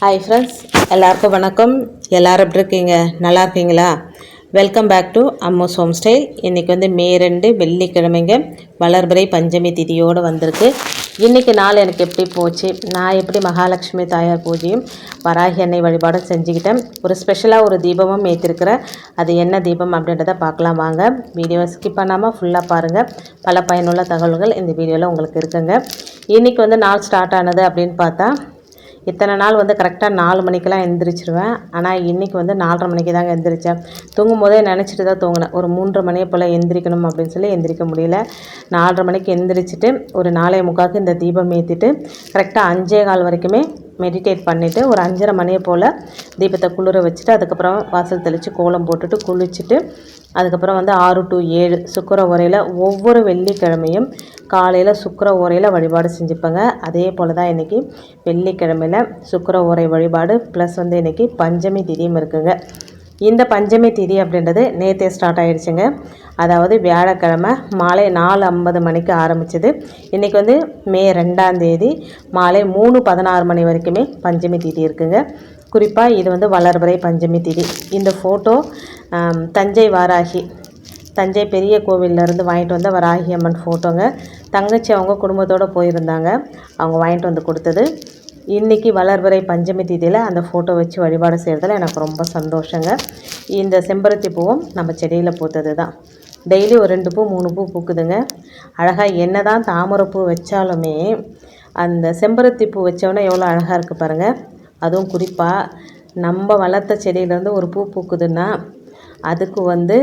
Hi friends எல்லாருக்கும் வணக்கம். எல்லாரும் எப்படி இருக்கீங்க? நல்லா இருக்கீங்களா? Welcome back to Ammo's home style இன்றைக்கி வந்து மே ரெண்டு வெள்ளிக்கிழமைங்க. வளர்பிறை பஞ்சமி திதியோடு வந்திருக்கு. இன்றைக்கி நாள் எனக்கு எப்படி போச்சு? நான் எப்படி மகாலட்சுமி தாயார் பூஜையும் வராகி அன்னை வழிபாடும் செஞ்சுக்கிட்டேன். ஒரு ஸ்பெஷலாக ஒரு தீபமும் ஏற்றிருக்கிறேன். அது என்ன தீபம் அப்படின்றத பார்க்கலாம் வாங்க. வீடியோவை ஸ்கிப் பண்ணாமல் ஃபுல்லாக பாருங்கள் பல பயனுள்ள தகவல்கள் இந்த வீடியோவில் உங்களுக்கு இருக்குங்க. இன்றைக்கி வந்து நாள் ஸ்டார்ட் ஆனது அப்படின்னு பார்த்தா இத்தனை நாள் வந்து கரெக்டாக நாலு மணிக்கெல்லாம் எழுந்திரிச்சிருவேன் ஆனால் இன்றைக்கி வந்து நாலரை மணிக்கு தாங்க எழுந்திரிச்சேன் தூங்கும் போதே நினச்சிட்டு தான் தூங்கினேன். ஒரு மூன்றரை மணியை போல் எந்திரிக்கணும் அப்படின்னு சொல்லி எந்திரிக்க முடியல. நாலரை மணிக்கு எந்திரிச்சிட்டு ஒரு நாலே முக்காவுக்கு இந்த தீபம் ஏற்றிட்டு கரெக்டாக அஞ்சே கால் வரைக்குமே மெடிடேட் பண்ணிவிட்டு ஒரு அஞ்சரை மணியை போல் தீபத்தை குளிர வச்சுட்டு அதுக்கப்புறம் வாசல் தெளித்து கோலம் போட்டுட்டு குளிச்சுட்டு அதுக்கப்புறம் வந்து ஆறு டு ஏழு சுக்கர உரையில் ஒவ்வொரு வெள்ளிக்கிழமையும் காலையில் சுக்கர உரையில் வழிபாடு செஞ்சுப்பேங்க. அதே போல் தான் இன்றைக்கி வெள்ளிக்கிழமையில் சுக்கர உரை வழிபாடு ப்ளஸ் வந்து இன்றைக்கி பஞ்சமி திதியும் இருக்குங்க. இந்த பஞ்சமி திதி அப்படின்றது நேற்றே ஸ்டார்ட் ஆகிடுச்சுங்க அதாவது வியாழக்கிழமை மாலை நாலு ஐம்பது மணிக்கு ஆரம்பிச்சது. இன்றைக்கி வந்து மே ரெண்டாம் தேதி மாலை மூணு பதினாறு மணி வரைக்குமே பஞ்சமி திதி இருக்குங்க. குறிப்பாக இது வந்து வளர்பறை பஞ்சமி திதி. இந்த ஃபோட்டோ தஞ்சை வாராகி தஞ்சை பெரிய கோவிலேருந்து வாங்கிட்டு வந்த வராகி அம்மன் ஃபோட்டோங்க தங்கச்சி அவங்க குடும்பத்தோடு போயிருந்தாங்க. அவங்க வாங்கிட்டு வந்து கொடுத்தது. இன்றைக்கி வளர்வரை பஞ்சமி தீதியில் அந்த ஃபோட்டோ வச்சு வழிபாடு செய்கிறதுல எனக்கு ரொம்ப சந்தோஷங்க. இந்த செம்பருத்தி பூவும் நம்ம செடியில் பூத்தது தான் டெய்லி ஒரு ரெண்டு பூ மூணு பூ பூக்குதுங்க. அழகாக என்ன தான் தாமரை பூ வச்சாலுமே அந்த செம்பருத்தி பூ வச்சோன்னே எவ்வளோ அழகாக இருக்குது பாருங்கள் அதுவும் குறிப்பாக நம்ம வளர்த்த செடியிலேருந்து ஒரு பூ பூக்குதுன்னா அதுக்கு வந்து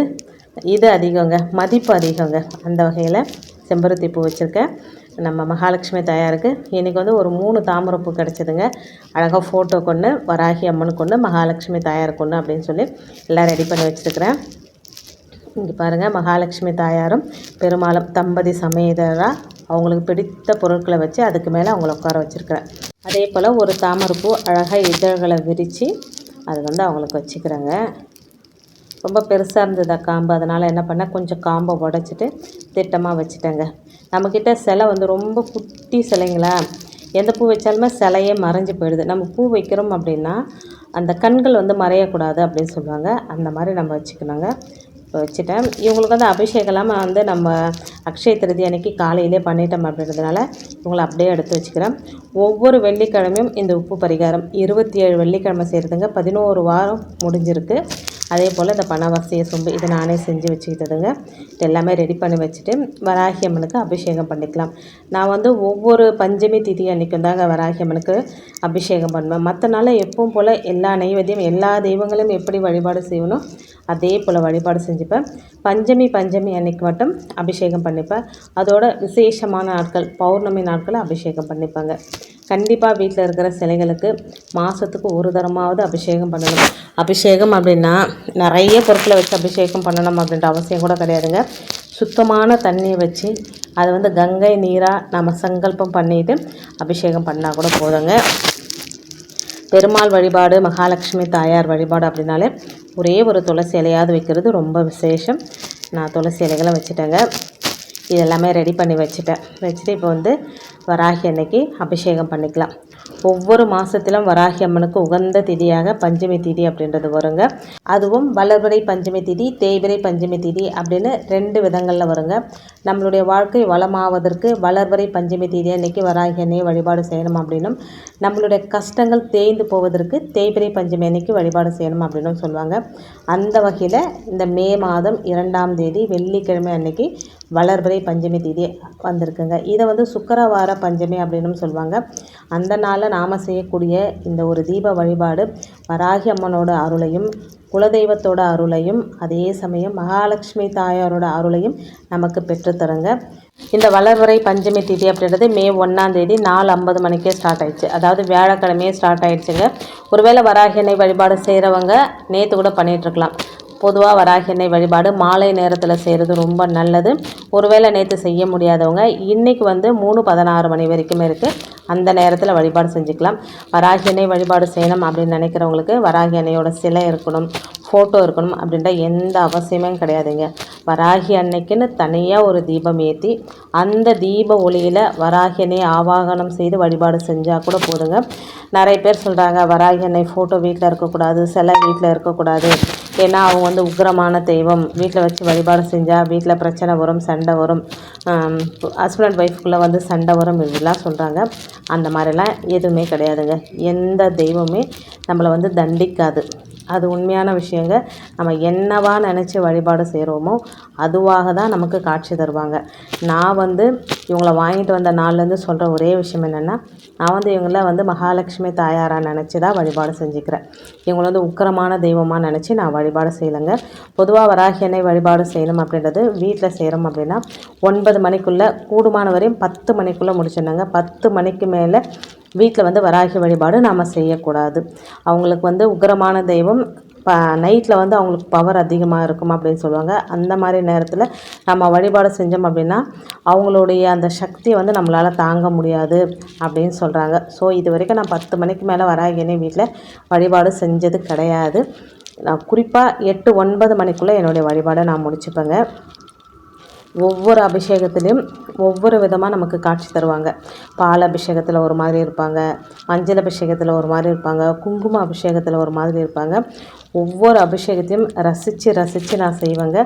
இது அதிகங்க மதிப்பு அதிகங்க. அந்த வகையில் செம்பருத்தி பூ வச்சுருக்கேன். நம்ம மகாலட்சுமி தாயாருக்கு. இன்றைக்கி வந்து ஒரு மூணு தாமரப்பூ கிடச்சிதுங்க. அழகாக ஃபோட்டோ கொண்டு வராகி அம்மனுக்கு கொண்டு மகாலட்சுமி தாயாருக்கு கொண்டு அப்படின்னு சொல்லி எல்லாம் ரெடி பண்ணி வச்சுருக்கிறேன். இங்கே பாருங்கள் மகாலட்சுமி தாயாரும் பெருமாளும் தம்பதி சமேதராக அவங்களுக்கு பிடித்த பொருட்களை வச்சு அதுக்கு மேலே அவங்கள உட்கார வச்சுருக்கிறேன். அதே போல் ஒரு தாமரைப்பூ அழகாக இதழ்களை விரித்து அது வந்து அவங்களுக்கு வச்சுக்கிறேங்க. ரொம்ப பெருசாக இருந்ததா காம்பு. அதனால் என்ன பண்ணேன் கொஞ்சம் காம்பை உடச்சிட்டு திட்டமாக வச்சுட்டேங்க. நம்மக்கிட்ட சிலை வந்து ரொம்ப குட்டி சிலைங்களா? எந்த பூ வச்சாலுமே சிலையே மறைஞ்சு போயிடுது. நம்ம பூ வைக்கிறோம் அப்படின்னா அந்த கண்கள் வந்து மறையக்கூடாது அப்படின்னு சொல்லுவாங்க. அந்த மாதிரி நம்ம வச்சுக்கணுங்க. வச்சுட்டேன். இவங்களுக்கு வந்து அபிஷேகம்லாம் வந்து நம்ம அக்ஷய திருதி அன்னைக்கு காலையிலே பண்ணிட்டோம் அப்படின்றதுனால இவங்களை அப்படியே எடுத்து வச்சுக்கிறேன். ஒவ்வொரு வெள்ளிக்கிழமையும் இந்த உப்பு பரிகாரம். இருபத்தி ஏழு வெள்ளிக்கிழமை செய்கிறதுங்க பதினோரு வாரம் முடிஞ்சிருக்கு. அதே போல் இந்த பணவசிய சொம்பு இதை நானே செஞ்சு வச்சுக்கிட்டதுங்க. இது எல்லாமே ரெடி பண்ணி வச்சுட்டு வராகி அம்மனுக்கு அபிஷேகம் பண்ணிக்கலாம். நான் வந்து ஒவ்வொரு பஞ்சமி திதி அன்றைக்கும் தாங்க வராகி அம்மனுக்கு அபிஷேகம் பண்ணுவேன். மற்ற நாளில் எப்பவும் போல் எல்லா நைவேத்தியம் எல்லா தெய்வங்களும் எப்படி வழிபாடு செய்யணும் அதே போல் வழிபாடு செஞ்சு செஞ்சுப்பேன் பஞ்சமி பஞ்சமி அன்னைக்கு மட்டும் அபிஷேகம் பண்ணிப்பேன். அதோட விசேஷமான நாட்கள் பௌர்ணமி நாட்களை அபிஷேகம் பண்ணிப்பாங்க. கண்டிப்பாக வீட்டில் இருக்கிற சிலைகளுக்கு மாதத்துக்கு ஒரு தரமாவது அபிஷேகம் பண்ணணும். அபிஷேகம் அப்படின்னா நிறைய பொருட்களை வச்சு அபிஷேகம் பண்ணணும் அப்படின்ற அவசியம் கூட கிடையாதுங்க. சுத்தமான தண்ணியை வச்சு அதை வந்து கங்கை நீராக நம்ம சங்கல்பம் பண்ணிவிட்டு அபிஷேகம் பண்ணால் கூட போதுங்க. பெருமாள் வழிபாடு மகாலட்சுமி தாயார் வழிபாடு அப்படின்னாலே ஒரே ஒரு துளசி இலையாவது வைக்கிறது ரொம்ப விசேஷம். நான் துளசி இலைகளை வச்சுட்டேங்க. இது எல்லாமே ரெடி பண்ணி வச்சுட்டேன். வச்சுட்டு இப்போ வந்து வராகி அன்னைக்கு அபிஷேகம் பண்ணிக்கலாம். ஒவ்வொரு மாதத்திலும் வராகி அம்மனுக்கு உகந்த திதியாக பஞ்சமி திதி அப்படின்றது வருங்க. அதுவும் வளர்பிறை பஞ்சமி திதி தேய்பிறை பஞ்சமி திதி அப்படின்னு ரெண்டு விதங்களில் வருங்க. நம்மளுடைய வாழ்க்கை வளமாவதற்கு வளர்பிறை பஞ்சமி திதி அன்னைக்கு வராகி அன்னையை வழிபாடு செய்யணும் அப்படின்னும் நம்மளுடைய கஷ்டங்கள் தேய்ந்து போவதற்கு தேய்பிறை பஞ்சமி அன்னைக்கு வழிபாடு செய்யணும் அப்படின்னு சொல்லுவாங்க. அந்த வகையில் இந்த மே மாதம் இரண்டாம் தேதி வெள்ளிக்கிழமை அன்னைக்கு வளர்பிறை பஞ்சமி தேதி வந்திருக்குங்க. இதை வந்து சுக்கரவார பஞ்சமி அப்படின்னு சொல்லுவாங்க. அந்த நாள் நாளில் நாம் செய்யக்கூடிய இந்த ஒரு தீப வழிபாடு வராகி அம்மனோட அருளையும் குலதெய்வத்தோட அருளையும் அதே சமயம் மகாலட்சுமி தாயாரோட அருளையும் நமக்கு பெற்றுத்தருங்க இந்த வளர்வரை பஞ்சமி திதி அப்படின்றது மே ஒன்றாம் தேதி நாலு ஐம்பது மணிக்கே ஸ்டார்ட் ஆயிடுச்சு. அதாவது வியாழக்கிழமையே ஸ்டார்ட் ஆயிடுச்சுங்க. ஒருவேளை வராகினை வழிபாடு செய்கிறவங்க நேற்று கூட பண்ணிகிட்ருக்கலாம் பொதுவாக வராகி எண்ணெய் வழிபாடு மாலை நேரத்தில் செய்கிறது ரொம்ப நல்லது. ஒருவேளை நேற்று செய்ய முடியாதவங்க இன்றைக்கி வந்து மூணு பதினாறு மணி வரைக்கும் இருக்குது அந்த நேரத்தில் வழிபாடு செஞ்சுக்கலாம். வராகி எண்ணெய் வழிபாடு செய்யணும் அப்படின்னு நினைக்கிறவங்களுக்கு வராகி எண்ணெயோட சிலை இருக்கணும் ஃபோட்டோ இருக்கணும் அப்படின்ற எந்த அவசியமும் கிடையாதுங்க. வராகி அன்னைக்குன்னு தனியாக ஒரு தீபம் ஏற்றி அந்த தீப ஒளியில் வராகி எண்ணெய் ஆவாகனம் செய்து வழிபாடு செஞ்சால் கூட போதுங்க. நிறைய பேர் சொல்கிறாங்க வராகி எண்ணெய் ஃபோட்டோ வீட்டில் இருக்கக்கூடாது சிலை வீட்டில் இருக்கக்கூடாது. ஏன்னா அவங்க வந்து உக்கிரமான தெய்வம். வீட்டில் வச்சு வழிபாடு செஞ்சால் வீட்டில் பிரச்சனை வரும் சண்டை வரும். ஹஸ்பண்ட் அண்ட் ஒய்ஃப்குள்ளே வந்து சண்டை வரும் இப்படிலாம் சொல்கிறாங்க அந்த மாதிரிலாம் எதுவுமே கிடையாதுங்க. எந்த தெய்வமே நம்மளை வந்து தண்டிக்காது. அது உண்மையான விஷயங்க. நம்ம என்னவா நினச்சி வழிபாடு செய்கிறோமோ அதுவாக தான் நமக்கு காட்சி தருவாங்க. நான் வந்து இவங்களை வாங்கிட்டு வந்த நாள்லேருந்து சொல்கிற ஒரே விஷயம் என்னென்னா நான் வந்து இவங்கள வந்து மகாலட்சுமி தாயாராக நினச்சி தான் வழிபாடு செஞ்சுக்கிறேன். இவங்களை வந்து உக்கிரமான தெய்வமாக நினச்சி நான் வழிபாடு செய்யலைங்க. பொதுவாக வராகி எண்ணெய் வழிபாடு செய்யணும் அப்படின்றது வீட்டில் செய்கிறோம் அப்படின்னா ஒன்பது மணிக்குள்ளே கூடுமான வரையும் பத்து மணிக்குள்ளே முடிச்சிடணுங்க. பத்து மணிக்கு மேலே வீட்டில் வந்து வராகி வழிபாடு நாம் செய்யக்கூடாது. அவங்களுக்கு வந்து உக்கிரமான தெய்வம் ப நைட்டில் வந்து அவங்களுக்கு பவர் அதிகமாக இருக்கும் அப்படின்னு சொல்லுவாங்க. அந்த மாதிரி நேரத்தில் நம்ம வழிபாடு செஞ்சோம் அப்படின்னா அவங்களுடைய அந்த சக்தியை வந்து நம்மளால் தாங்க முடியாது அப்படின்னு சொல்கிறாங்க ஸோ இது வரைக்கும் நான் பத்து மணிக்கு மேலே வராகினே வீட்டில் வழிபாடு செஞ்சது கிடையாது. நான் குறிப்பாக எட்டு ஒன்பது மணிக்குள்ளே என்னுடைய வழிபாடை நான் முடிச்சுப்பேங்க. ஒவ்வொரு அபிஷேகத்துலேயும் ஒவ்வொரு விதமாக நமக்கு காட்சி தருவாங்க. பால் அபிஷேகத்தில் ஒரு மாதிரி இருப்பாங்க மஞ்சள் அபிஷேகத்தில் ஒரு மாதிரி இருப்பாங்க குங்கும அபிஷேகத்தில் ஒரு மாதிரி இருப்பாங்க. ஒவ்வொரு அபிஷேகத்தையும் ரசித்து ரசித்து நான் செய்வேங்க.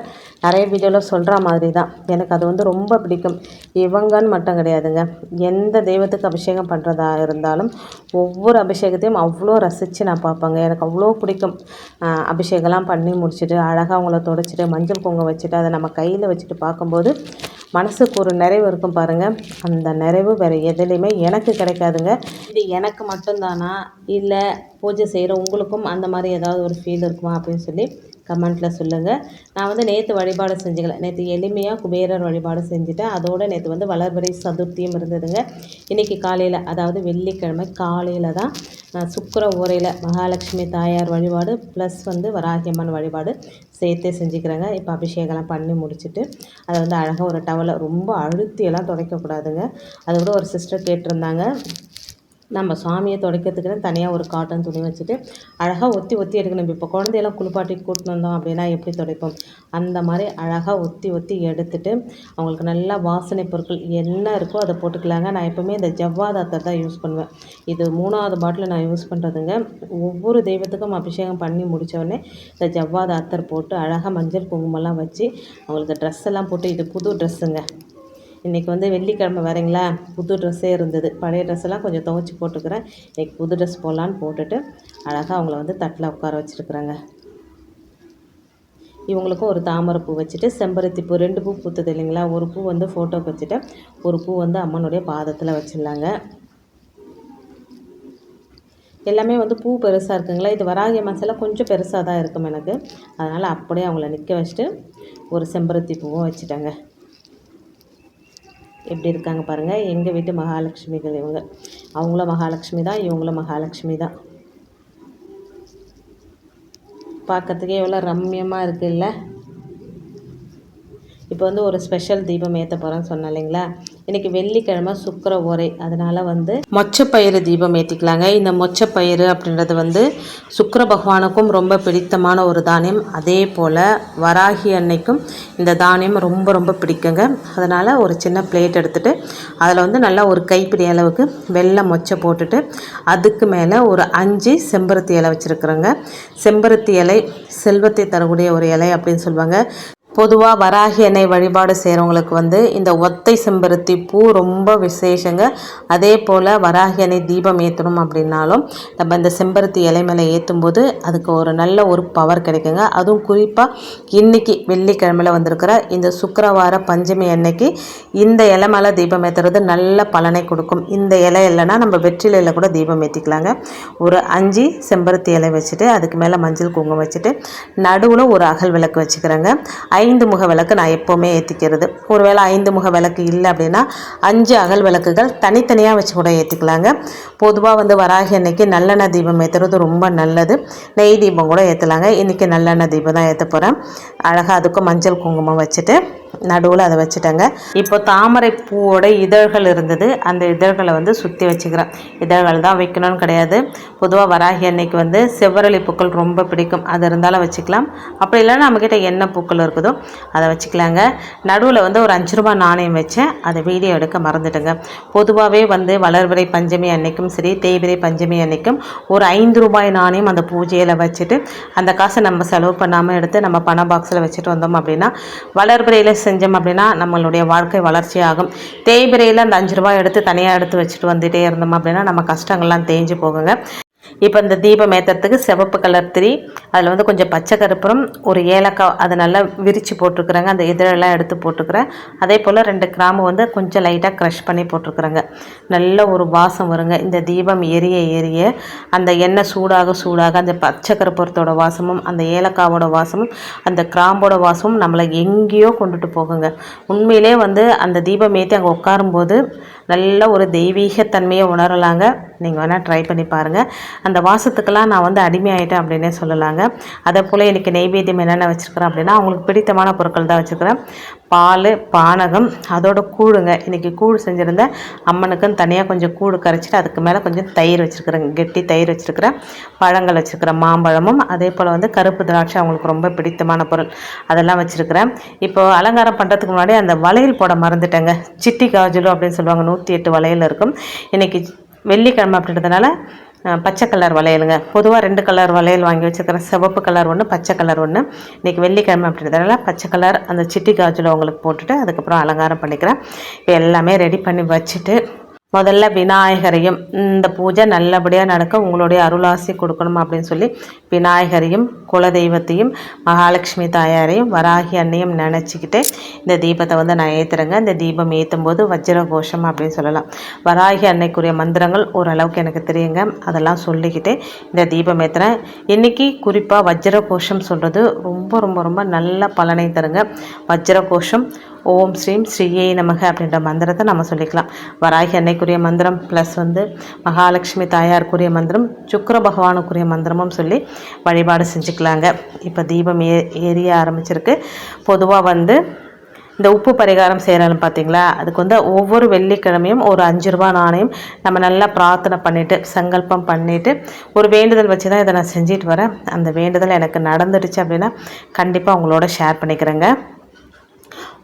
நிறைய வீடியோவில் சொல்கிற மாதிரி தான் எனக்கு அது வந்து ரொம்ப பிடிக்கும். இவங்கன்னு மட்டும் கிடையாதுங்க. எந்த தெய்வத்துக்கு அபிஷேகம் பண்ணுறதா இருந்தாலும் ஒவ்வொரு அபிஷேகத்தையும் அவ்வளோ ரசித்து நான் பார்ப்பேங்க. எனக்கு அவ்வளோ பிடிக்கும். அபிஷேகம்லாம் பண்ணி முடிச்சுட்டு அழகாக அவங்கள தொடச்சிட்டு மஞ்சள் குங்குமம் வச்சுட்டு அதை நம்ம கையில் வச்சுட்டு பார்க்கும்போது மனசுக்கு ஒரு நிறைவு இருக்கும் பாருங்கள் அந்த நிறைவு வேறு எதுலேயுமே எனக்கு கிடைக்காதுங்க. இது எனக்கு மட்டும்தானா? இல்லை பூஜை செய்கிற உங்களுக்கும் அந்த மாதிரி ஏதாவது ஒரு ஃபீல் இருக்குமா அப்படின்னு சொல்லி கமெண்ட்டில் சொல்லுங்கள் நான் வந்து நேற்று வழிபாடு செஞ்சுக்கல. நேற்று எளிமையாக குபேரர் வழிபாடு செஞ்சுட்டேன். அதோடு நேற்று வந்து வளர்பிறை சதுர்த்தியும் இருந்ததுங்க. இன்றைக்கி காலையில் அதாவது வெள்ளிக்கிழமை காலையில் தான் சுக்கர ஊரையில் மகாலட்சுமி தாயார் வழிபாடு ப்ளஸ் வந்து வராகியம்மன் வழிபாடு சேர்த்தே செஞ்சுக்கிறேங்க. இப்போ அபிஷேகம்லாம் பண்ணி முடிச்சுட்டு அதை வந்து அழகாக ஒரு டவலை ரொம்ப அழுத்தியெல்லாம் துடைக்கக்கூடாதுங்க. அதை கூட ஒரு சிஸ்டர் கேட்டிருந்தாங்க. நம்ம சாமியை துடைக்கிறதுக்குன்னு தனியாக ஒரு காட்டன் துணி வச்சுட்டு அழகாக ஒத்தி ஒத்தி எடுக்கணும். இப்போ குழந்தையெல்லாம் குளிப்பாட்டி கூட்டின்னு வந்தோம் அப்படின்னா எப்படி துடைப்போம்? அந்த மாதிரி அழகாக ஒத்தி ஒத்தி எடுத்துட்டு அவங்களுக்கு நல்லா வாசனை பொருட்கள் என்ன இருக்கோ அதை போட்டுக்கலாங்க. நான் எப்போவுமே இந்த ஜவ்வாதாத்தை தான் யூஸ் பண்ணுவேன். இது மூணாவது பாட்டில் நான் யூஸ் பண்ணுறதுங்க ஒவ்வொரு தெய்வத்துக்கும் அபிஷேகம் பண்ணி முடித்தோடனே இந்த ஜவ்வாத அத்தர் போட்டு அழகாக மஞ்சள் குங்குமம்லாம் வச்சு அவங்களுக்கு ட்ரெஸ் எல்லாம் போட்டு இது புது ட்ரெஸ்ஸுங்க இன்றைக்கி வந்து வெள்ளிக்கிழமை வரீங்களா? புது ட்ரெஸ்ஸே இருந்தது. பழைய ட்ரெஸ் எல்லாம் கொஞ்சம் துவைச்சி போட்டுக்கிறேன். இன்றைக்கி புது ட்ரெஸ் போடலான்னு போட்டுட்டு அழகாக அவங்கள வந்து தட்டில் உட்கார வச்சுருக்குறாங்க. இவங்களுக்கும் ஒரு தாமரை பூ வச்சுட்டு செம்பருத்தி பூ ரெண்டு பூ பூத்துது இல்லைங்களா? ஒரு பூ வந்து ஃபோட்டோக்கு வச்சுட்டு ஒரு பூ வந்து அம்மனுடைய பாதத்தில் வச்சிடலாங்க. எல்லாமே வந்து பூ பெருசாக இருக்குங்களா? இது வராகிய மசாலா கொஞ்சம் பெருசாக தான் இருக்கும் எனக்கு. அதனால் அப்படியே அவங்கள நிற்க வச்சுட்டு ஒரு செம்பருத்தி பூவும் வச்சுட்டேங்க. எப்படி இருக்காங்க பாருங்கள் எங்கள் வீட்டு மகாலட்சுமிகள் இவங்க. அவங்களும் மகாலட்சுமி தான் இவங்களும் மகாலட்சுமி தான். பார்க்கறதுக்கே எவ்வளோ ரம்யமாக இருக்குல்ல. இப்போ வந்து ஒரு ஸ்பெஷல் தீபம் ஏற்ற போகிறேன்னு சொன்னேன் இல்லைங்களா? இன்றைக்கி வெள்ளிக்கிழமை சுக்கர உரை அதனால் வந்து மொச்சப்பயிறு தீபம் ஏற்றிக்கலாங்க இந்த மொச்சப்பயிறு அப்படின்றது வந்து சுக்கர பகவானுக்கும் ரொம்ப பிடித்தமான ஒரு தானியம். அதே போல் வராகி அன்னைக்கும் இந்த தானியம் ரொம்ப ரொம்ப பிடிக்குங்க. அதனால் ஒரு சின்ன பிளேட் எடுத்துகிட்டு அதில் வந்து நல்லா ஒரு கைப்பிடி அளவுக்கு வெள்ளை மொச்சை போட்டுட்டு அதுக்கு மேலே ஒரு அஞ்சு செம்பருத்தி இலை வச்சுருக்குறோங்க. செம்பருத்தி இலை செல்வத்தை தரக்கூடிய ஒரு இலை அப்படின்னு சொல்லுவாங்க. பொதுவாக வராகி எண்ணெய் வழிபாடு செய்கிறவங்களுக்கு வந்து இந்த ஒத்தை செம்பருத்தி பூ ரொம்ப விசேஷங்க. அதே போல் வராகி எண்ணெய் தீபம் ஏற்றணும் அப்படின்னாலும் நம்ம இந்த செம்பருத்தி இலை மேலே ஏற்றும் போது அதுக்கு ஒரு நல்ல ஒரு பவர் கிடைக்குங்க. அதுவும் குறிப்பாக இன்றைக்கி வெள்ளிக்கிழமையில் வந்திருக்கிற இந்த சுக்கரவார பஞ்சமி அன்னைக்கு இந்த இலை மேலே தீபம் ஏற்றுறது நல்ல பலனை கொடுக்கும். இந்த இலை இல்லைன்னா நம்ம வெற்றிலையில் கூட தீபம் ஏற்றிக்கலாங்க ஒரு அஞ்சு செம்பருத்தி இலை வச்சுட்டு அதுக்கு மேலே மஞ்சள் குங்குமம் வச்சுட்டு நடுவில் ஒரு அகல் விளக்கு வச்சுக்கிறேங்க. ஐ ஐந்து முக விளக்கு நான் எப்போவுமே ஏற்றிக்கிறது ஒருவேளை ஐந்து முக விளக்கு இல்லை அப்படின்னா அஞ்சு அகல் விளக்குகள் தனித்தனியாக வச்சு கூட ஏற்றிக்கலாங்க பொதுவாக வந்து வராகி அன்னைக்கு நல்லெண்ணெய் தீபம் ஏற்றுறது ரொம்ப நல்லது. நெய் தீபம் கூட ஏற்றலாங்க இன்றைக்கி நல்லெண்ணெய் தீபம் தான் ஏற்ற போகிறேன் அழகாக அதுக்கும் மஞ்சள் குங்குமம் வச்சுட்டு நடுவில் அதை வச்சுட்டேங்க. இப்போ தாமரை பூவோட இதழ்கள் இருந்தது. அந்த இதழ்களை வந்து சுற்றி வச்சுக்கிறேன். இதழ்கள் தான் வைக்கணும்னு கிடையாது. பொதுவாக வராகி அன்னைக்கு வந்து செவ்வரளி பூக்கள் ரொம்ப பிடிக்கும். அது இருந்தாலும் வச்சுக்கலாம். அப்படி இல்லைன்னா நம்மக்கிட்ட என்ன பூக்கள் இருக்குதோ அதை வச்சுக்கலாங்க. நடுவில் வந்து ஒரு அஞ்சு ரூபாய் நாணயம் வச்சேன். அதை வீடியோ எடுக்க மறந்துட்டுங்க. பொதுவாகவே வந்து வளர்விரை பஞ்சமி அன்னைக்கும் சரி தேய்விரை பஞ்சமி அன்னைக்கும் ஒரு ஐந்து ரூபாய் நாணயம் அந்த பூஜையில் வச்சுட்டு அந்த காசை நம்ம செலவு பண்ணாமல் எடுத்து நம்ம பண பாக்ஸில் வச்சுட்டு வந்தோம் அப்படின்னா வளர்பிறையில் செஞ்சோம் அப்படின்னா நம்மளுடைய வாழ்க்கை வளர்ச்சி ஆகும் தேய்பிரையில் அந்த அஞ்சு ரூபாய் எடுத்து தனியாக எடுத்து வச்சுட்டு வந்துகிட்டே இருந்தோம் அப்படின்னா நம்ம கஷ்டங்கள்லாம் தேஞ்சு போகுங்க. இப்போ இந்த தீபம் ஏற்றுறதுக்கு சிவப்பு கலர் திரி அதில் வந்து கொஞ்சம் பச்சை கருப்புறம் ஒரு ஏலக்காய் அதை நல்லா விரித்து போட்டிருக்குறாங்க. அந்த இதழெல்லாம் எடுத்து போட்டுக்கிறேன் அதே போல் ரெண்டு கிராம்பு வந்து கொஞ்சம் லைட்டாக க்ரஷ் பண்ணி போட்டிருக்குறாங்க. நல்ல ஒரு வாசம் வருங்க. இந்த தீபம் எரிய எரிய அந்த எண்ணெய் சூடாக சூடாக அந்த பச்சை கருப்புறத்தோட வாசமும் அந்த ஏலக்காவோட வாசமும் அந்த கிராம்போட வாசமும் நம்மளை எங்கேயோ கொண்டுட்டு போகுங்க. உண்மையிலே வந்து அந்த தீபம் ஏற்றி அங்கே உட்காரும்போது நல்ல ஒரு தெய்வீகத்தன்மையை உணரலாங்க. நீங்கள் வேணால் ட்ரை பண்ணி பாருங்கள் அந்த வாசத்துக்கெல்லாம் நான் வந்து அடிமையாயிட்டேன் அப்படின்னே சொல்லலாங்க. அதே போல் இன்றைக்கி நெய்வேத்தியம் என்னென்ன வச்சுருக்கிறேன் அப்படின்னா அவங்களுக்கு பிடித்தமான பொருட்கள் தான் வச்சுருக்கிறேன். பால் பானகம் அதோட கூழுங்க. இன்றைக்கி கூழ் செஞ்சுருந்தேன் அம்மனுக்குன்னு தனியாக கொஞ்சம் கூழ் கரைச்சிட்டு அதுக்கு மேலே கொஞ்சம் தயிர் வச்சுருக்குறேங்க கெட்டி தயிர் வச்சுருக்கிறேன் பழங்கள் வச்சுருக்கிறேன் மாம்பழமும் அதே போல் வந்து கருப்பு திராட்சை அவங்களுக்கு ரொம்ப பிடித்தமான பொருள். அதெல்லாம் வச்சுருக்கிறேன். இப்போ அலங்காரம் பண்ணுறதுக்கு முன்னாடி அந்த வளையல் போட மறந்துட்டேங்க. சிட்டி காஜலு அப்படின்னு சொல்லுவாங்க. நூற்றி எட்டு வளையல் இருக்கும். இன்றைக்கி வெள்ளிக்கிழமை அப்படின்றதுனால பச்சை கலர் வளையலுங்க. பொதுவாக ரெண்டு கலர் வளையல் வாங்கி வச்சுருக்கிறேன். சிவப்பு கலர் ஒன்று பச்சை கலர் ஒன்று இன்றைக்கி வெள்ளிக்கிழமை அப்படின்றதுனால பச்சை கலர் அந்த சிட்டி காஜில் உங்களுக்கு போட்டுட்டு அதுக்கப்புறம் அலங்காரம் பண்ணிக்கிறேன். இப்போ எல்லாமே ரெடி பண்ணி வச்சுட்டு முதல்ல விநாயகரையும் இந்த பூஜை நல்லபடியாக நடக்க உங்களுடைய அருளாசி கொடுக்கணும் அப்படின்னு சொல்லி விநாயகரையும் குலதெய்வத்தையும் மகாலட்சுமி தாயாரையும் வராகி அன்னையும் நினச்சிக்கிட்டு இந்த தீபத்தை வந்து நான் ஏற்றுறேங்க இந்த தீபம் ஏற்றும் போது வஜ்ர கோஷம் அப்படின்னு சொல்லலாம். வராகி அன்னைக்குரிய மந்திரங்கள் ஓரளவுக்கு எனக்கு தெரியுங்க. அதெல்லாம் சொல்லிக்கிட்டு இந்த தீபம் ஏற்றுறேன் இன்றைக்கி குறிப்பாக வஜ்ர கோஷம் சொல்கிறது ரொம்ப ரொம்ப ரொம்ப நல்ல பலனை தருங்க. வஜ்ர கோஷம் ஓம் ஸ்ரீம் ஸ்ரீயே நமக அப்படின்ற மந்திரத்தை நம்ம சொல்லிக்கலாம். வராகி அன்னைக்குரிய மந்திரம் ப்ளஸ் வந்து மகாலட்சுமி தாயாருக்குரிய மந்திரம் சுக்கர பகவானுக்குரிய மந்திரமும் சொல்லி வழிபாடு செஞ்சுக்கலாங்க. இப்போ தீபம் ஏ ஏறிய ஆரம்பிச்சிருக்கு. பொதுவாக வந்து இந்த உப்பு பரிகாரம் செய்கிறாலும் பார்த்தீங்களா அதுக்கு வந்து ஒவ்வொரு வெள்ளிக்கிழமையும் ஒரு அஞ்சு ரூபா நாணயம் நம்ம நல்லா பிரார்த்தனை பண்ணிவிட்டு சங்கல்பம் பண்ணிவிட்டு ஒரு வேண்டுதல் வச்சு தான் இதை நான் செஞ்சுட்டு வரேன். அந்த வேண்டுதல் எனக்கு நடந்துடுச்சு அப்படின்னா கண்டிப்பாக உங்களோட ஷேர் பண்ணிக்கிறேங்க.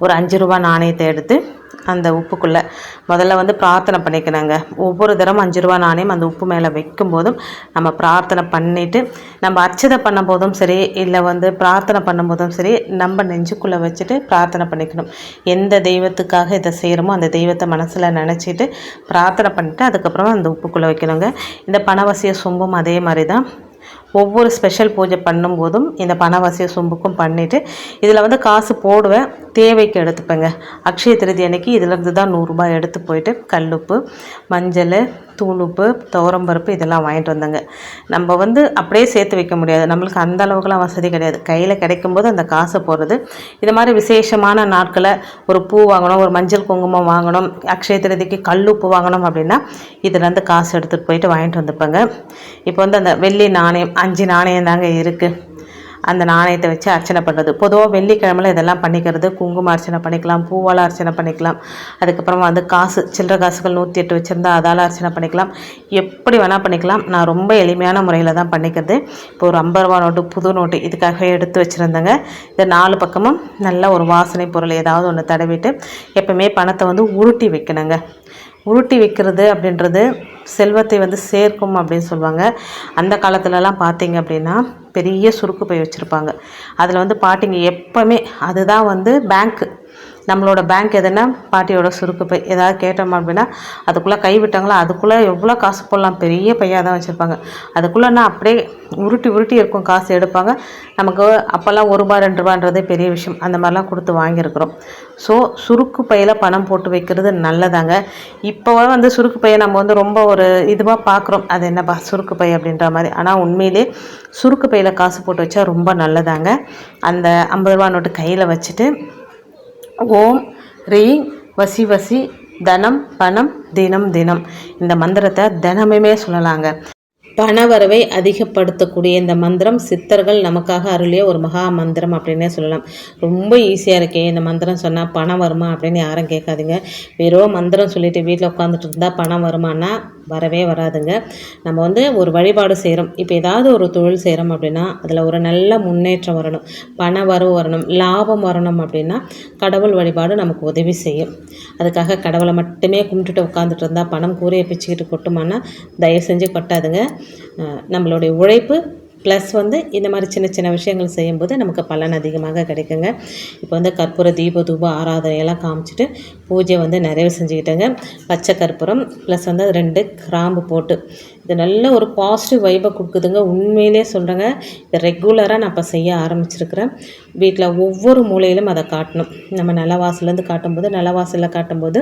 ஒரு அஞ்சு ரூபா நாணயத்தை எடுத்து அந்த உப்புக்குள்ளே முதல்ல வந்து பிரார்த்தனை பண்ணிக்கணுங்க. ஒவ்வொரு தரம் அஞ்சு ரூபா நாணயம் அந்த உப்பு மேலே வைக்கும்போதும் நம்ம பிரார்த்தனை பண்ணிவிட்டு நம்ம அர்ச்சதை பண்ணும் போதும் சரி இல்லை வந்து பிரார்த்தனை பண்ணும்போதும் சரி நம்ம நெஞ்சுக்குள்ளே வச்சுட்டு பிரார்த்தனை பண்ணிக்கணும். எந்த தெய்வத்துக்காக இதை செய்கிறோமோ அந்த தெய்வத்தை மனசில் நினச்சிட்டு பிரார்த்தனை பண்ணிவிட்டு அதுக்கப்புறம் அந்த உப்புக்குள்ளே வைக்கணுங்க. இந்த பணவசிய சொம்பும் அதே மாதிரி தான் ஒவ்வொரு ஸ்பெஷல் பூஜை பண்ணும்போதும் இந்த பணவசிய சொம்புக்கும் பண்ணிவிட்டு இதில் வந்து காசு போடுவேன் தேவைக்கு எடுத்துப்பேங்க. அக்ஷய திருதி அன்னைக்கு இதிலேருந்து தான் நூறுரூபா எடுத்து போயிட்டு கல்லுப்பு மஞ்சள் தூளுப்பு துவரம்பருப்பு இதெல்லாம் வாங்கிட்டு வந்தாங்க. நம்ம வந்து அப்படியே சேர்த்து வைக்க முடியாது. நம்மளுக்கு அந்த அளவுக்குலாம் வசதி கிடையாது. கையில் கிடைக்கும்போது அந்த காசை போடுறது. இது மாதிரி விசேஷமான நாட்களை ஒரு பூ வாங்கணும் ஒரு மஞ்சள் குங்குமம் வாங்கணும் அக்ஷய திருதிக்கு கல்லுப்பு வாங்கணும் அப்படின்னா இதுலேருந்து காசு எடுத்துகிட்டு போயிட்டு வாங்கிட்டு வந்துப்பேங்க. இப்போ வந்து அந்த வெள்ளி நாணயம் அஞ்சு நாணயம் தாங்க இருக்குது அந்த நாணயத்தை வச்சு அர்ச்சனை பண்ணுறது பொதுவாக வெள்ளிக்கிழமையில் இதெல்லாம் பண்ணிக்கிறது. குங்கும அர்ச்சனை பண்ணிக்கலாம் பூவால் அர்ச்சனை பண்ணிக்கலாம். அதுக்கப்புறமா வந்து காசு சில்லற காசுகள் நூற்றி எட்டு வச்சுருந்தா அதால் அர்ச்சனை பண்ணிக்கலாம். எப்படி வேணால் பண்ணிக்கலாம். நான் ரொம்ப எளிமையான முறையில் தான் பண்ணிக்கிறது. இப்போ ஒரு ஐம்பது ரூபா நோட்டு புது நோட்டு இதுக்காக எடுத்து வச்சுருந்தேங்க. இது நாலு பக்கமும் நல்ல ஒரு வாசனை பொருள் ஏதாவது ஒன்று தடவிட்டு எப்பவுமே பணத்தை வந்து உருட்டி வைக்கணுங்க. உருட்டி வைக்கிறது அப்படின்றது செல்வத்தை வந்து சேர்க்கும் அப்படின்னு சொல்லுவாங்க. அந்த காலத்துலலாம் பார்த்தீங்க அப்படின்னா பெரிய சுருக்கு பை வச்சுருப்பாங்க. அதில் வந்து பாட்டிங்க எப்போவுமே அதுதான் வந்து பேங்க்கு நம்மளோட பேங்க் எதுனா பாட்டியோட சுருக்கு பை ஏதாவது கேட்டோம் அப்படின்னா அதுக்குள்ளே கை விட்டாங்களா அதுக்குள்ளே எவ்வளோ காசு போடலாம் பெரிய பையாக தான் வச்சுருப்பாங்க. அதுக்குள்ளேனா அப்படியே உருட்டி உருட்டி இருக்கும் காசு எடுப்பாங்க. நமக்கு அப்போல்லாம் ஒரு ரூபா ரெண்டு ரூபான்றதே பெரிய விஷயம். அந்த மாதிரிலாம் கொடுத்து வாங்கியிருக்கிறோம். ஸோ சுருக்கு பையில் பணம் போட்டு வைக்கிறது நல்லதாங்க. இப்போ வந்து சுருக்கு பையை நம்ம வந்து ரொம்ப ஒரு இதுவாக பார்க்குறோம் அது என்னப்பா சுருக்கு பை அப்படின்ற மாதிரி. ஆனால் உண்மையிலே சுருக்கு பையில் காசு போட்டு வச்சா ரொம்ப நல்லதாங்க. அந்த ஐம்பது ரூபா நோட்டு கையில் வச்சுட்டு ஓம் ரீங் வசி வசி தனம் பணம் தினம் தினம். இந்த மந்திரத்தை தினமுமே சொல்லலாங்க. பணவரவை அதிகப்படுத்தக்கூடிய இந்த மந்திரம் சித்தர்கள் நமக்காக அருளிய ஒரு மகா மந்திரம் அப்படின்னே சொல்லலாம். ரொம்ப ஈஸியாக இருக்கே இந்த மந்திரம் சொன்னால் பணம் வருமா அப்படின்னு யாரும் கேட்காதீங்க. வெறும் மந்திரம் சொல்லிட்டு வீட்டில் உட்காந்துட்டு இருந்தால் பணம் வருமானா வரவே வராதுங்க. நம்ம வந்து ஒரு வழிபாடு செய்கிறோம் இப்போ ஏதாவது ஒரு தொழில் செய்கிறோம் அப்படின்னா அதில் ஒரு நல்ல முன்னேற்றம் வரணும். பண வரவு வரணும். லாபம் வரணும் அப்படின்னா கடவுள் வழிபாடு நமக்கு உதவி செய்யும். அதுக்காக கடவுளை மட்டுமே கும்பிட்டுட்டு உட்காந்துட்டு இருந்தால் பணம் கூரையை பிச்சுக்கிட்டு கொட்டுமானா தயவு செஞ்சு கொட்டாதுங்க. நம்மளுடைய உழைப்பு ப்ளஸ் வந்து இந்த மாதிரி சின்ன சின்ன விஷயங்கள் செய்யும்போது நமக்கு பலன் அதிகமாக கிடைக்குங்க. இப்போ வந்து கற்பூர தீப தூப ஆராதனையெல்லாம் காமிச்சிட்டு பூஜை வந்து நிறைவு செஞ்சுக்கிட்டேங்க. பச்சை கற்பூரம் ப்ளஸ் வந்து ரெண்டு கிராம்பு போட்டு. இது நல்ல ஒரு பாசிட்டிவ் வைபை கொடுக்குதுங்க. உண்மையிலே சொல்கிறேங்க இதை ரெகுலராக நான் இப்போ செய்ய ஆரம்பிச்சிருக்கிறேன். வீட்டில் ஒவ்வொரு மூலையிலும் அதை காட்டணும். நம்ம நிலவாசலேருந்து காட்டும்போது நிலவாசலில் காட்டும்போது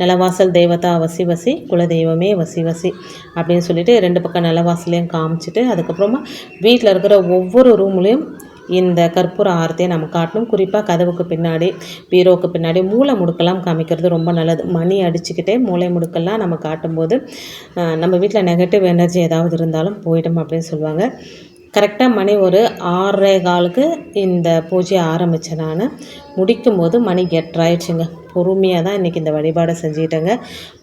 நிலவாசல் தெய்வத்தா வசி வசி குலதெய்வமே வசி வசி அப்படின்னு சொல்லிட்டு ரெண்டு பக்கம் நிலவாசலையும் காமிச்சிட்டு அதுக்கப்புறமா வீட்டில் இருக்கிற ஒவ்வொரு ரூம்லேயும் இந்த கற்பூர ஆரத்தையை நம்ம காட்டணும். குறிப்பாக கதவுக்கு பின்னாடி பீரோவுக்கு பின்னாடி மூளை முடுக்கெல்லாம் காமிக்கிறது ரொம்ப நல்லது. மணி அடிச்சுக்கிட்டே மூளை முடுக்கெல்லாம் நம்ம காட்டும்போது நம்ம வீட்டில் நெகட்டிவ் எனர்ஜி ஏதாவது இருந்தாலும் போயிடும் அப்படின்னு சொல்லுவாங்க. கரெக்டாக மணி ஒரு ஆறரை காலுக்கு இந்த பூஜையை ஆரம்பித்தேன் நான். முடிக்கும் போது மணி எட்டாயிடுச்சுங்க பொறுமையாக தான் இன்றைக்கி இந்த வழிபாடை செஞ்சுக்கிட்டேங்க.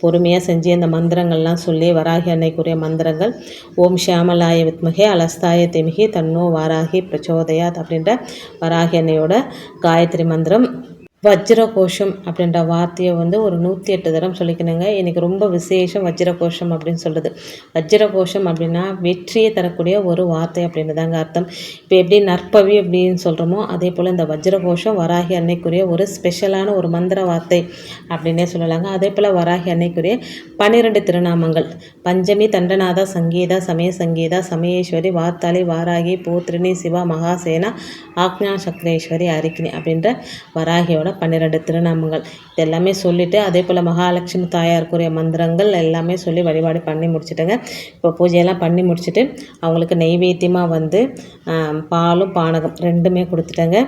பொறுமையாக செஞ்சு இந்த மந்திரங்கள்லாம் சொல்லி வராகி அன்னைக்குரிய மந்திரங்கள். ஓம் ஷியாமலாய வித்மகே அலஸ்தாய திமிகி தன்னோ வாராகி பிரச்சோதயாத் அப்படின்ற வராகி அன்னையோட காயத்ரி மந்திரம். வஜ்ரகோஷம் அப்படின்ற வார்த்தையை வந்து ஒரு நூற்றி எட்டு தரம் சொல்லிக்கணுங்க. எனக்கு ரொம்ப விசேஷம் வஜ்ரகோஷம் அப்படின்னு சொல்லுது வஜ்ரகோஷம் அப்படின்னா வெற்றியை தரக்கூடிய ஒரு வார்த்தை அப்படின்னு தாங்க அர்த்தம். இப்போ எப்படி நற்பவி அப்படின்னு சொல்கிறோமோ அதே போல் இந்த வஜ்ரகோஷம் வராகி அன்னைக்குரிய ஒரு ஸ்பெஷலான ஒரு மந்திர வார்த்தை அப்படின்னே சொல்லலாங்க. அதே போல் வராகி அன்னைக்குரிய பன்னிரெண்டு திருநாமங்கள். பஞ்சமி தண்டநாதா சங்கீதா சமய சங்கீதா சமயேஸ்வரி வார்த்தாளி வாராகி போத்ரினி சிவா மகாசேனா ஆக்ஞா சக்ரேஸ்வரி அரிக்கினி அப்படின்ற வராகியோட பன்னிரெண்டு திருநாமங்கள். இது எல்லாமே சொல்லிவிட்டு அதே போல் மகாலட்சுமி தாயாருக்குரிய மந்திரங்கள் எல்லாமே சொல்லி வழிபாடு பண்ணி முடிச்சுட்டேங்க. இப்போ பூஜையெல்லாம் பண்ணி முடிச்சுட்டு அவங்களுக்கு நெய்வேத்தியமாக வந்து பாலும் பானகம் ரெண்டுமே கொடுத்துட்டேங்க.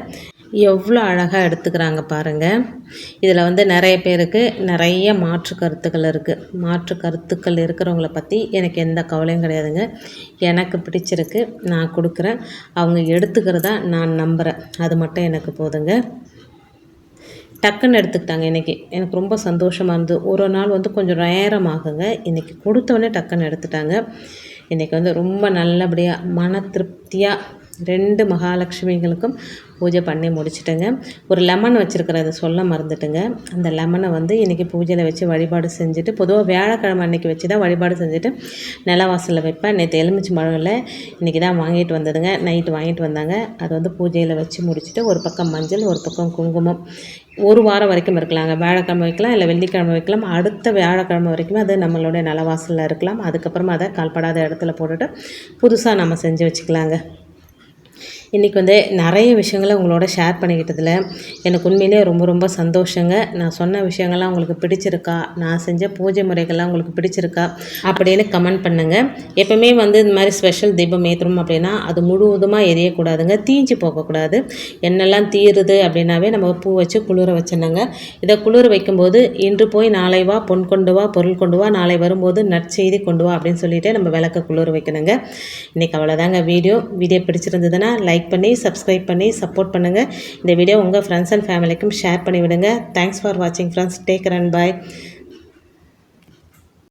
எவ்வளோ அழகாக எடுத்துக்கிறாங்க பாருங்கள் இதில் வந்து நிறைய பேருக்கு நிறைய மாற்று கருத்துக்கள் இருக்குது மாற்று கருத்துக்கள் இருக்கிறவங்கள பற்றி எனக்கு எந்த கவலையும் கிடையாதுங்க. எனக்கு பிடிச்சிருக்கு நான் கொடுக்குறேன். அவங்க எடுத்துக்கிறதா நான் நம்புகிறேன் அது மட்டும் எனக்கு போதுங்க. டக்குன்னு எடுத்துக்கிட்டாங்க இன்றைக்கி எனக்கு ரொம்ப சந்தோஷமாக இருந்தது. ஒரு நாள் வந்து கொஞ்சம் நேரமாகுங்க. இன்றைக்கி கொடுத்தோடனே டக்குன்னு எடுத்துட்டாங்க. இன்றைக்கி வந்து ரொம்ப நல்லபடியாக மன திருப்தியாக ரெண்டு மகாலட்சுமிகளுக்கும் பூஜை பண்ணி முடிச்சிட்டேங்க. ஒரு லெமன் வச்சுருக்கிறத சொல்ல மறந்துட்டுங்க. அந்த லெமனை வந்து இன்றைக்கி பூஜையில் வச்சு வழிபாடு செஞ்சுட்டு பொதுவாக வியாழக்கிழமை அன்றைக்கி வச்சு தான் வழிபாடு செஞ்சுட்டு நிலவாசலில் வைப்பேன். நேற்று எலுமிச்சி மழையில் இன்றைக்கி தான் வாங்கிட்டு வந்ததுங்க. நைட்டு வாங்கிட்டு வந்தாங்க. அது வந்து பூஜையில் வச்சு முடிச்சுட்டு ஒரு பக்கம் மஞ்சள் ஒரு பக்கம் குங்குமம். ஒரு வாரம் வரைக்கும் இருக்கலாங்க வியாழக்கிழமை வைக்கலாம் இல்லை வெள்ளிக்கிழமை வைக்கலாம். அடுத்த வியாழக்கிழமை வரைக்கும் அது நம்மளுடைய நலவாசலில் இருக்கலாம். அதுக்கப்புறமா அதை கால்படாத இடத்துல போட்டுட்டு புதுசாக நம்ம செஞ்சு வச்சுக்கலாங்க. இன்றைக்கி வந்து நிறைய விஷயங்களை உங்களோட ஷேர் பண்ணிக்கிட்டதில் எனக்கு உண்மையிலேயே ரொம்ப ரொம்ப சந்தோஷங்க. நான் சொன்ன விஷயங்கள்லாம் உங்களுக்கு பிடிச்சிருக்கா? நான் செஞ்ச பூஜை முறைகள்லாம் உங்களுக்கு பிடிச்சிருக்கா? அப்படின்னு கமெண்ட் பண்ணுங்கள் எப்போவுமே வந்து இந்த மாதிரி ஸ்பெஷல் தீபம் ஏற்றுறோம் அப்படின்னா அது முழுவதுமாக எரியக்கூடாதுங்க. தீஞ்சு போகக்கூடாது. என்னெல்லாம் தீருது அப்படின்னாவே நம்ம பூ வச்சு குளிர வச்சிடணுங்க. இதை குளிர வைக்கும்போது இன்று போய் நாளை வா பொன் கொண்டு வா பொருள் கொண்டு வா நாளை வரும்போது நற்செய்தி கொண்டு வா அப்படின்னு சொல்லிட்டு நம்ம விளக்க குளிர வைக்கணுங்க. இன்றைக்கி அவ்வளோதாங்க வீடியோ. வீடியோ பிடிச்சிருந்ததுன்னா லைக் லைக் பண்ணி சப்ஸ்கிரைப் பண்ணி சப்போர்ட் பண்ணுங்கள் இந்த வீடியோ உங்கள் ஃப்ரெண்ட்ஸ் அண்ட் ஃபேமிலிக்கும் ஷேர் பண்ணி விடுங்க தேங்க்ஸ் ஃபார் வாட்சிங் ஃப்ரெண்ட்ஸ் டேக் ரன் பாய்